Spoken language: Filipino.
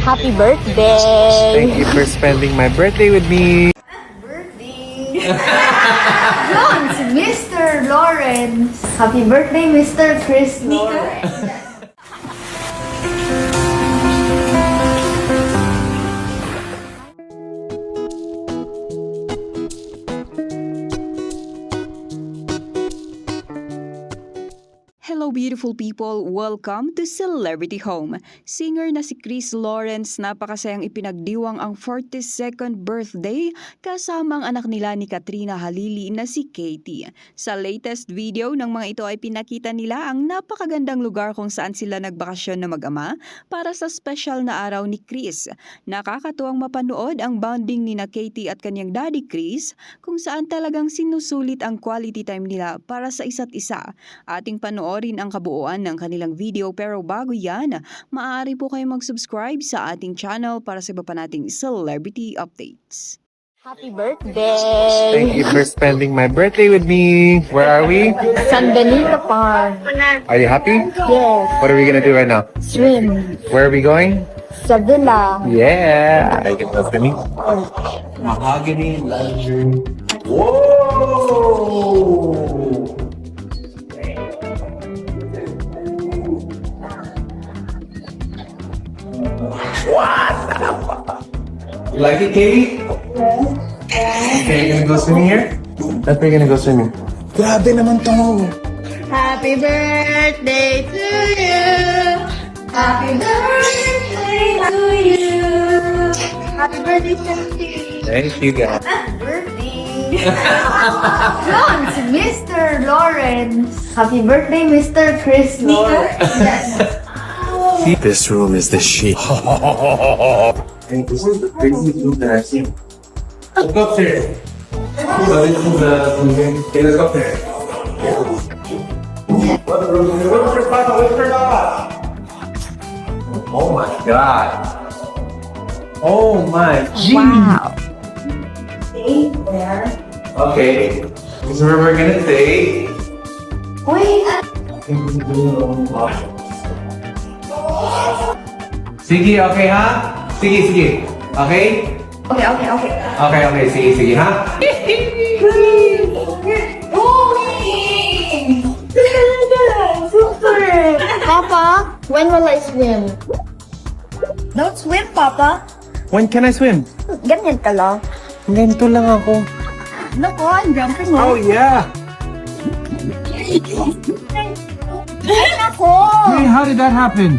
Happy birthday! Thank you for spending my birthday with me. birthday! Yon, si Mr. Lawrence. Happy birthday, Mr. Chris Lawrence. Hello beautiful people! Welcome to Celebrity Home. Singer na si Chris Lawrence napakasayang ipinagdiwang ang 42nd birthday kasama ang anak nila ni Katrina Halili na si Katie. Sa latest video ng mga ito ay pinakita nila ang napakagandang lugar kung saan sila nagbakasyon na mag-ama para sa special na araw ni Chris. Nakakatuwang mapanood ang bonding ni na Katie at kanyang daddy Chris kung saan talagang sinusulit ang quality time nila para sa isa't isa. Ating panoorin ang kabuuan ng kanilang video pero bago yan, maaari po kayo mag-subscribe sa ating channel para sa iba pa nating celebrity updates. Happy birthday! Thank you for spending my birthday with me. Where are we? San Benito Park. Are you happy? Yes, What are we gonna do right now? swim. Where are we going? Sa villa. Yeah, I get the swimming. Mahogany luxury. Whoa! What? You like it, Katie? Okay, you gonna go swimming here? That's where you're gonna go swimming. Grabe naman to. Happy birthday to you! Happy birthday to you! Happy birthday to you! Thank you, guys. birthday! Yon, si Mr. Lawrence. Happy birthday, Mr. Chris Lawrence. Yes. This room is the shit. this is the craziest room that I've seen. Look up there. Up there. Oh my god. Oh my God! Wow. Stay there. Okay. This is where we're gonna stay. Wait. I think we can do it on the Sige, okay ha? Sige, sige. Okay? Okay, okay, okay. Okay, okay. Sige, sige ha? Papa, when will I swim? Don't swim, Papa. When can I swim? Ganyan ka lang. Ganito lang ako. Nako, I'm jumping Oh yeah! Ay, nako! Hey, how did that happen?